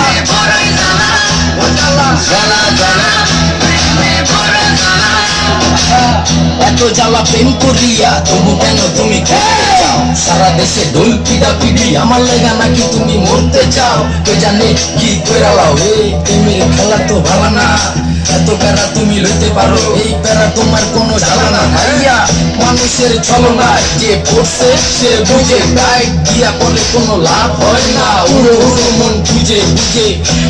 প্রেমে বড়ই এত জ্বালা প্রেম করিয়া, তবু কেন তুমি সারা দেশে ঢোল পিডা পিডি আমার লেগা নাকি তুমি মরতে চাও? কে জানে কি কইরালাও, এই প্রেমের খেলা তো ভালো না। এত প্যারা তুমি লইতে পারো, এই প্যারা তোমার কোনো জ্বালা না। ভাইয়া, মানুষের ছলনায় যে পড়ছে সে বুঝে, গায়ে দিয়া করে কোনো লাভ হয় না। উড়ো উড়ো, মন বুঝে বুঝে,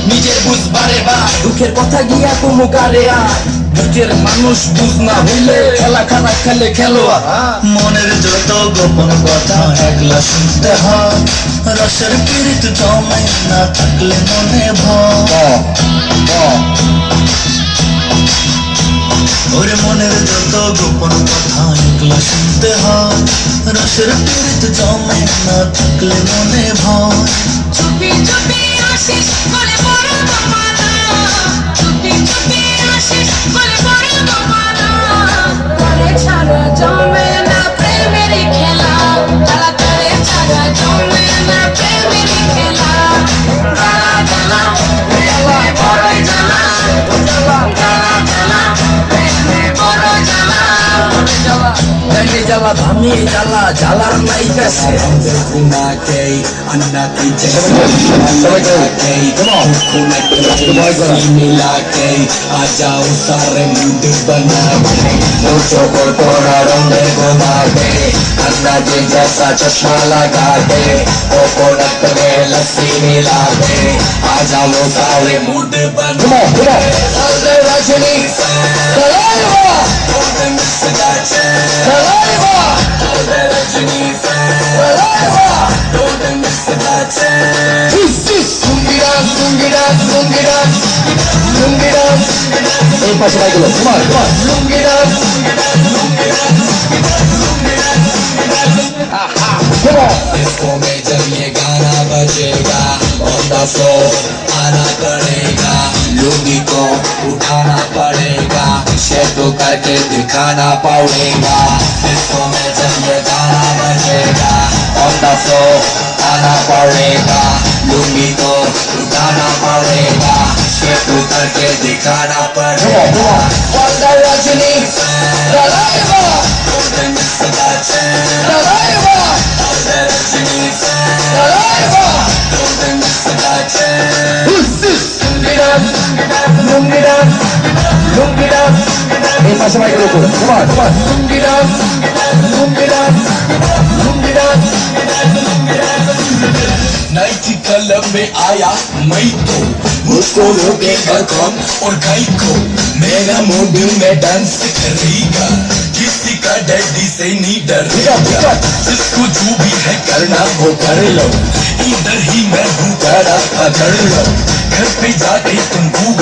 নিজের বুঝ বারে বা, দুঃখের কথা গিয়া কোনো গারে আর বুঝের মানুষ বুঝ না হইলে খেলা খারাপ খেলে খেলোয়াড়। মনের যত গোপন কথা একলা শুনতে হয়, রসের পীড়িত জমে না থাকলে মনে ভয়। ওরে মনের যত গোপন কথা একলা শুনতে হয়, রসের পীড়িত জমে না থাকলে মনে ভয়। চুপি চুপি আসিস, বলে বড় ডাইলে জ্বালা ধামি জ্বালা জ্বালা নাই কাছে সবাই কই मिला के आ जाओ सारे मुंड बना के मुझको को थोड़ा रंग घुमा के अंदाजे जैसा चश्मा लगा के कोकोनट में लस्सी मिला के आ जाओ सारे मुंड बना Come Lungira, lungira, lungira, lungira. এই পাশে ভাইগুলো তোমার তোমার লুঙ্গিরা इसको में जब ये गाना बजेगा on the floor आना पड़ेगा लुंगी को उठाना पड़ेगा शेटो करके दिखाना पड़ेगा इसको में जब ये गाना बजेगा on the floor आना पड़ेगा lungi dance, Lungi dance. Hey, pass the microphone. Come on, come on. Lungi dance, Lungi dance, Lungi dance. Night club में आया मैं तो मुझको रोकेगा कौन और खाई को मेरा मूड में डांस करेगा किसी का डैडी से नहीं डरेगा जिसको जो भी है करना वो कर लो इधर ही मैं हूँ करा पकड़ लो घर पे जाके तुम भूख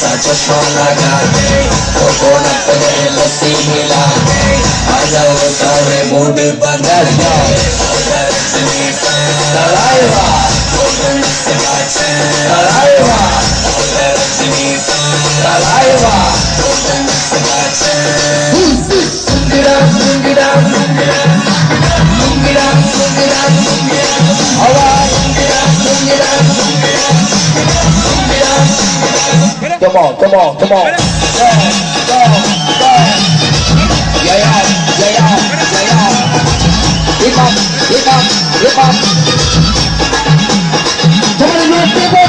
अंदाजे जैसा चश्मा लगा के कोकोनट में लस्सी मिला के आ जाओ सारे मूड बदल Come on, come on, come on. Go, go, go. Lay Come on, you people,